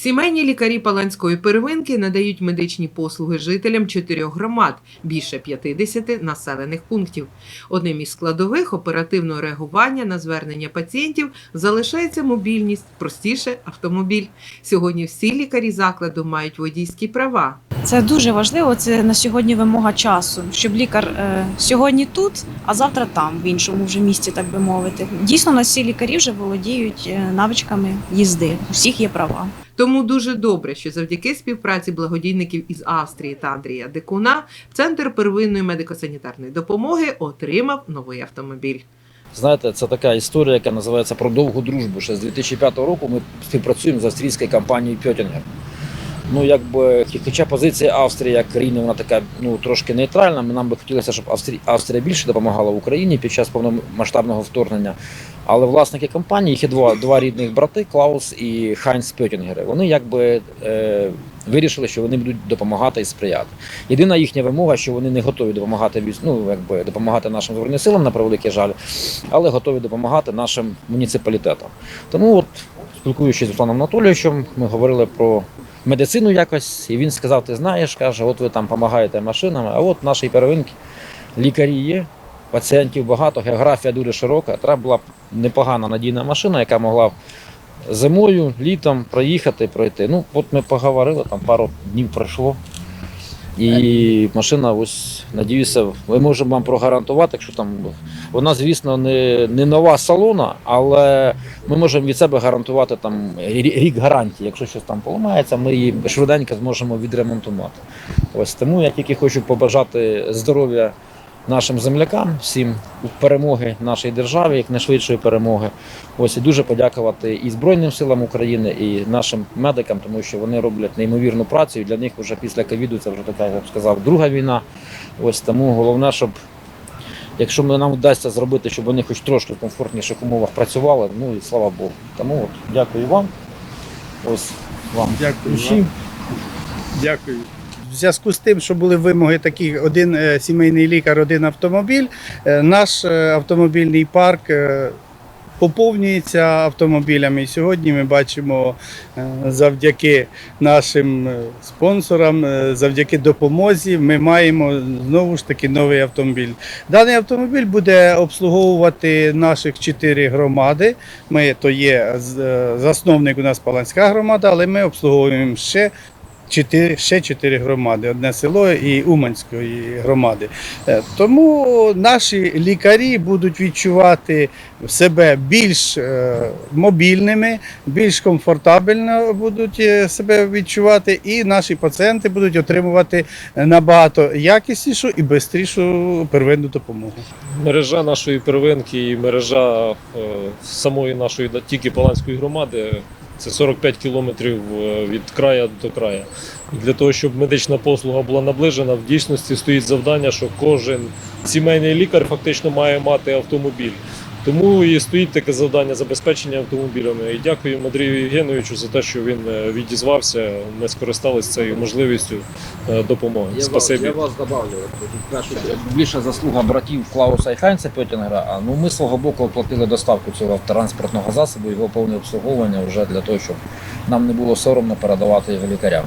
Сімейні лікарі Паланської первинки надають медичні послуги жителям чотирьох громад, більше 50 населених пунктів. Одним із складових оперативного реагування на звернення пацієнтів залишається мобільність, простіше автомобіль. Сьогодні всі лікарі закладу мають водійські права. Це дуже важливо. Це на сьогодні вимога часу, щоб лікар е, сьогодні тут, а завтра там, в іншому вже місці, так би мовити. Дійсно, на всі лікарі вже володіють е, навичками їзди. У всіх є права. Тому дуже добре, що завдяки співпраці благодійників із Австрії та Андрія Дикуна центр первинної медико-санітарної допомоги отримав новий автомобіль. Знаєте, це така історія, яка називається про довгу дружбу. Ще з 2005 року ми співпрацюємо з австрійською компанією Пьотінгер. Ну, якби, хоча позиція Австрії як країни, вона така ну, трошки нейтральна. Нам би хотілося, щоб Австрія, Австрія більше допомагала Україні під час повномасштабного вторгнення. Але власники компанії, їх є два, два рідних брати Клаус і Хайнц Пьотінгери. Вони якби е, вирішили, що вони будуть допомагати і сприяти. Єдина їхня вимога, що вони не готові допомагати ну, якби, допомагати нашим збройним силам, на превеликий жаль, але готові допомагати нашим муніципалітетам. Тому, от, спілкуючись з Русланом Анатолійовичем, ми говорили про медицину якось, і він сказав: ти знаєш, каже, от ви там допомагаєте машинами, а от в нашій первинці лікарі є. Пацієнтів багато, географія дуже широка. Треба була непогана надійна машина, яка могла зимою, літом проїхати, пройти. Ну, от ми поговорили, там пару днів пройшло. І машина, ось, надіюся, ми можемо вам прогарантувати, якщо там вона, звісно, не, не нова салона, але ми можемо від себе гарантувати там рі- рік гарантії. Якщо щось там поламається, ми її швиденько зможемо відремонтувати. Ось тому я тільки хочу побажати здоров'я нашим землякам, всім перемоги нашій державі, як найшвидшої перемоги. Ось і дуже подякувати і Збройним силам України, і нашим медикам, тому що вони роблять неймовірну працю. І для них вже після ковіду це вже така, я б сказав, друга війна. Ось тому головне, щоб якщо нам вдасться зробити, щоб вони хоч трошки в комфортніших умовах працювали, ну і слава Богу. Тому от дякую вам. Ось вам. Дякую вам. Дякую. В зв'язку з тим, що були вимоги такі: один е, сімейний лікар, один автомобіль. е, Наш е, автомобільний парк поповнюється автомобілями. Сьогодні ми бачимо завдяки нашим спонсорам, завдяки допомозі, ми маємо знову ж таки новий автомобіль. Даний автомобіль буде обслуговувати наших чотири громади. Ми то є засновник у нас Паланська громада, але ми обслуговуємо ще. Чотири, ще чотири громади, одне село і Уманської громади. Е, Тому наші лікарі будуть відчувати себе більш е, мобільними, більш комфортабельно будуть е, себе відчувати, і наші пацієнти будуть отримувати набагато якіснішу і швидшу первинну допомогу. мережа нашої первинки і мережа самої нашої тільки Паланської громади це 45 кілометрів е, від края до края. Для того, щоб медична послуга була наближена, в дійсності стоїть завдання, що кожен сімейний лікар фактично має мати автомобіль. Тому і стоїть таке завдання забезпечення автомобілями. І дякую Андрію Євгеновичу за те, що він е, відізвався. Ми скористалися цією можливістю е, допомоги. Я Спасибі. вас, я вас добавлю. Більша заслуга братів Клауса і Хайнца Пьотінгера. А ну ми свого боку оплатили доставку цього транспортного засобу, його повне обслуговування вже для того, щоб нам не було соромно передавати його лікарям.